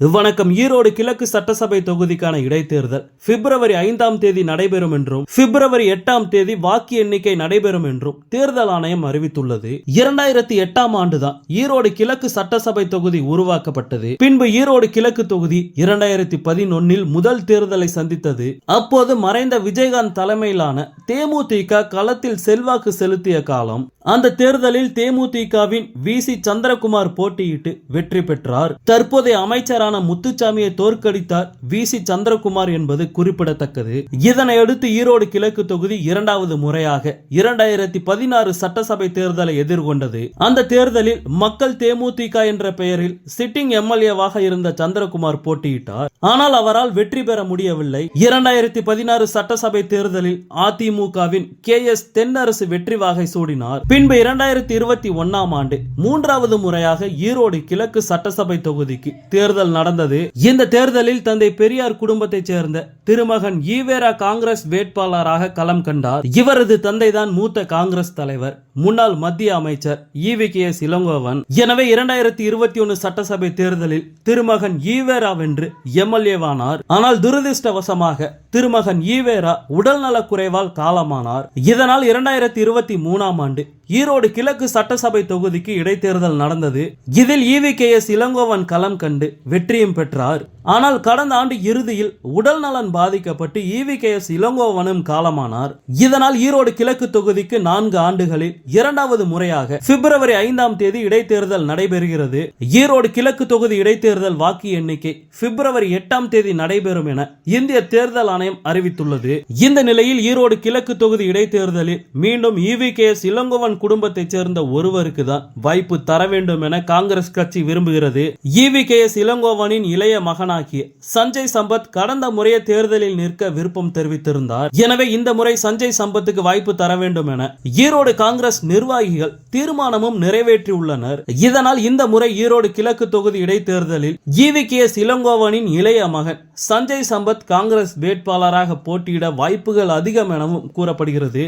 வணக்கம் ஈரோடு கிழக்கு சட்டசபை தொகுதிக்கான இடைத்தேர்தல். பிப்ரவரி ஐந்தாம் தேதி நடைபெறும் என்றும் பிப்ரவரி எட்டாம் தேதி வாக்கு எண்ணிக்கை நடைபெறும் என்றும் தேர்தல் ஆணையம் அறிவித்துள்ளது. இரண்டாயிரத்தி எட்டாம் ஆண்டுதான் ஈரோடு கிழக்கு சட்டசபை தொகுதி உருவாக்கப்பட்டது. பின்பு ஈரோடு கிழக்கு தொகுதி இரண்டாயிரத்தி பதினொன்னில் முதல் தேர்தலை சந்தித்தது. அப்போது மறைந்த விஜயகாந்த் தலைமையிலான தேமுதிக களத்தில் செல்வாக்கு செலுத்திய காலம் அந்த தேர்தலில் தேமுதிகவின் வி சி சந்திரகுமார் போட்டியிட்டு வெற்றி பெற்றார். தற்போதைய அமைச்சரான முத்துச்சாமியை தோற்கடித்தார் வி. சி. சந்திரகுமார் என்பது குறிப்பிடத்தக்கது. இதனையடுத்து ஈரோடு கிழக்கு தொகுதி இரண்டாவது முறையாக இரண்டாயிரத்தி பதினாறு சட்டசபை தேர்தலை எதிர்கொண்டது. அந்த தேர்தலில் மக்கள் தேமுதிக என்ற பெயரில் சிட்டிங் எம்எல்ஏவாக இருந்த சந்திரகுமார் போட்டியிட்டார். ஆனால் அவரால் வெற்றி பெற முடியவில்லை. இரண்டாயிரத்தி பதினாறு சட்டசபை தேர்தலில் அதிமுகவின் கே. எஸ். தென்னரசு வெற்றி வாகை சூடினார். பின்பு இரண்டாயிரத்தி இருபத்தி ஒன்னாம் ஆண்டு மூன்றாவது முறையாக ஈரோடு கிழக்கு சட்டசபை தொகுதிக்கு தேர்தல் நடந்தது. இந்த தேர்தலில் தந்தை பெரியார் குடும்பத்தைச் சேர்ந்த திருமகன் ஈவேரா காங்கிரஸ் வேட்பாளராக களம் கண்டார். இவரது தந்தைதான் மூத்த காங்கிரஸ் தலைவர் முன்னாள் மத்திய அமைச்சர் ஈவி கே. எஸ் இளங்கோவன் எனவே இரண்டாயிரத்தி இருபத்தி ஒன்னு சட்டசபை தேர்தலில் திருமகன் ஈவேரா வென்று எம்எல்ஏவானார். ஆனால் துரதிருஷ்டவசமாக திருமகன் ஈவேரா உடல்நலக் குறைவால் காலமானார். இதனால் இரண்டாயிரத்தி இருபத்தி மூணாம் ஆண்டு ஈரோடு கிழக்கு சட்டசபை தொகுதிக்கு இடைத்தேர்தல் நடந்தது. இதில் ஈவி கே. எஸ் இளங்கோவன் களம் கண்டு வெற்றியும் பெற்றார். ஆனால் கடந்த ஆண்டு இறுதியில் உடல் நலன் பாதிக்கப்பட்டு ஈவி கே எஸ் இளங்கோவனும் காலமானார். இதனால் ஈரோடு கிழக்கு தொகுதிக்கு நான்கு ஆண்டுகளில் இரண்டாவது முறையாக பிப்ரவரி ஐந்தாம் தேதி இடைத்தேர்தல் நடைபெறுகிறது. ஈரோடு கிழக்கு தொகுதி இடைத்தேர்தல் வாக்கு எண்ணிக்கை பிப்ரவரி எட்டாம் தேதி நடைபெறும் என இந்திய தேர்தல் ஆணையம் அறிவித்துள்ளது. இந்த நிலையில் ஈரோடு கிழக்கு தொகுதி இடைத்தேர்தலில் மீண்டும் ஈவி கே எஸ் இளங்கோவன் குடும்பத்தைச் சேர்ந்த ஒருவருக்கு தான் வாய்ப்பு தர வேண்டும் என காங்கிரஸ் கட்சி விரும்புகிறது. ஈவி கே எஸ் இளங்கோவனின் இளைய மகனாகிய சஞ்சய் சம்பத் கடந்த முறைய தேர்தலில் நிற்க விருப்பம் தெரிவித்திருந்தார். எனவே இந்த முறை சஞ்சய் சம்பத்துக்கு வாய்ப்பு தர வேண்டும் என ஈரோடு காங்கிரஸ் நிர்வாகிகள் தீர்மானமும் நிறைவேற்றியுள்ளனர். இதனால் இந்த முறை ஈரோடு கிழக்கு தொகுதி இடைத்தேர்தலில் ஈவி கே எஸ் இளங்கோவனின் இளைய மகன் சஞ்சய் சம்பத் காங்கிரஸ் வேட்பாளராக போட்டியிட வாய்ப்புகள் அதிகம் எனவும் கூறப்படுகிறது.